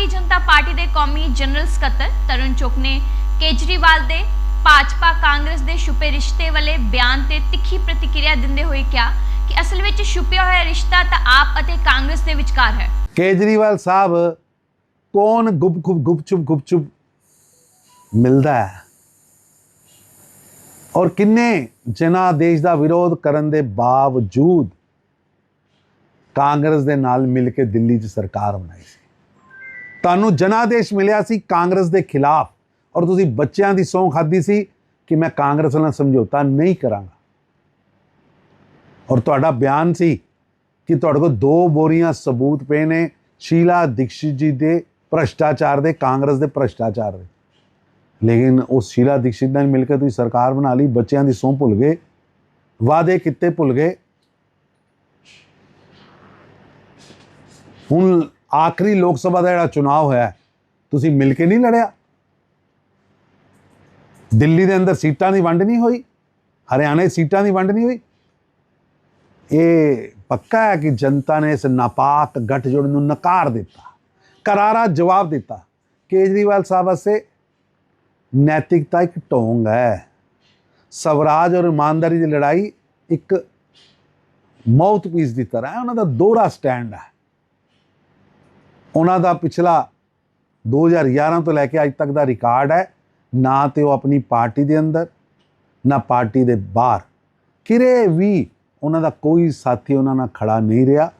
Bharatiya Janata party ਦੇ ਕੌਮੀ general ਸਕੱਤਰ ਤਰੁਣ ਚੁੱਕ ਨੇ ਕੇਜਰੀਵਾਲ ਦੇ ਭਾਜਪਾ ਕਾਂਗਰਸ ਦੇ ਛੁਪੇ ਰਿਸ਼ਤੇ ਵਾਲੇ ਬਿਆਨ ਤੇ ਤਿੱਖੀ ਪ੍ਰਤੀਕਿਰਿਆ ਦਿੰਦੇ ਹੋਏ ਕਿਹਾ ਕਿ ਅਸਲ ਵਿੱਚ ਛੁਪਿਆ ਹੋਇਆ ਰਿਸ਼ਤਾ ਤਾਂ ਆਪ ਅਤੇ ਕਾਂਗਰਸ ਦੇ ਵਿਚਕਾਰ ਹੈ। ਕੇਜਰੀਵਾਲ ਸਾਹਿਬ, ਕੌਣ ਗੁਪ ਗੁਪ ਗੁਪਚੁਪ ਗੁਪਚੁਪ ਮਿਲਦਾ ਹੈ? ਔਰ ਕਿੰਨੇ ਜਨਾਦੇਸ਼ ਦਾ ਵਿਰੋਧ ਕਰਨ ਦੇ ਬਾਵਜੂਦ ਕਾਂਗਰਸ ਦੇ ਨਾਲ ਮਿਲ ਕੇ ਦਿੱਲੀ 'ਚ ਸਰਕਾਰ ਬਣਾਈ ਸੀ? ਤੁਹਾਨੂੰ ਜਨਾਦੇਸ਼ ਮਿਲਿਆ ਸੀ ਕਾਂਗਰਸ ਦੇ ਖਿਲਾਫ ਔਰ ਤੁਸੀਂ ਬੱਚਿਆਂ ਦੀ ਸੌਂ ਖਾਦੀ ਸੀ ਕਿ ਮੈਂ ਕਾਂਗਰਸ ਨਾਲ ਸਮਝੌਤਾ ਨਹੀਂ ਕਰਾਂਗਾ। ਔਰ ਤੁਹਾਡਾ ਬਿਆਨ ਸੀ ਕਿ ਤੁਹਾਡੇ ਕੋਲ ਦੋ ਬੋਰੀਆਂ ਸਬੂਤ ਪਏ ਨੇ, ਸ਼ੀਲਾ ਦੀਕਸ਼ਿਤ ਜੀ ਦੇ ਭ੍ਰਸ਼ਟਾਚਾਰ ਦੇ, ਕਾਂਗਰਸ ਦੇ ਭ੍ਰਸ਼ਟਾਚਾਰ ਦੇ। ਲੇਕਿਨ ਉਹ ਸ਼ੀਲਾ ਦੀਕਸ਼ਿਤ ਨਾਲ ਮਿਲ ਕੇ ਤੁਸੀਂ ਸਰਕਾਰ ਬਣਾ ਲਈ, ਬੱਚਿਆਂ ਦੀ ਸਹੁੰ ਭੁੱਲ ਗਏ, ਵਾਅਦੇ ਕਿੱਤੇ ਭੁੱਲ ਗਏ। ਹੁਣ ਆਖਰੀ ਲੋਕ ਸਭਾ ਦਾ ਜਿਹੜਾ ਚੁਣਾਵ ਹੋਇਆ ਤੁਸੀਂ ਮਿਲ ਕੇ ਨਹੀਂ ਲੜਿਆ? ਦਿੱਲੀ ਦੇ ਅੰਦਰ ਸੀਟਾਂ ਦੀ ਵੰਡ ਨਹੀਂ ਹੋਈ, ਹਰਿਆਣੇ ਸੀਟਾਂ ਦੀ ਵੰਡ ਨਹੀਂ ਹੋਈ। ਇਹ ਪੱਕਾ ਹੈ ਕਿ ਜਨਤਾ ਨੇ ਇਸ ਨਾਪਾਕ ਗੱਠਜੋੜ ਨੂੰ ਨਕਾਰ ਦਿੱਤਾ, ਕਰਾਰਾ ਜਵਾਬ ਦਿੱਤਾ। ਕੇਜਰੀਵਾਲ ਸਾਹਿਬ ਵਾਸਤੇ ਨੈਤਿਕਤਾ ਇੱਕ ਢੋਂਗ ਹੈ। ਸਵਰਾਜ ਔਰ ਇਮਾਨਦਾਰੀ ਦੀ ਲੜਾਈ ਇੱਕ ਮਾਊਥਪੀਸ ਦੀ ਤਰ੍ਹਾਂ ਹੈ, ਉਹਨਾਂ ਦਾ ਦੋਹਰਾ ਸਟੈਂਡ ਹੈ। ਉਹਨਾਂ ਦਾ ਪਿਛਲਾ 2011 ਤੋਂ ਲੈ ਕੇ ਅੱਜ ਤੱਕ ਦਾ ਰਿਕਾਰਡ ਹੈ। ਨਾ ਤੇ ਉਹ ਆਪਣੀ ਪਾਰਟੀ ਦੇ ਅੰਦਰ, ਨਾ ਪਾਰਟੀ ਦੇ ਬਾਹਰ। ਕਿਰੇ ਵੀ ਉਹਨਾਂ ਦਾ ਕੋਈ ਸਾਥੀ ਉਹਨਾਂ ਨਾਲ ਖੜਾ ਨਹੀਂ ਰਿਹਾ।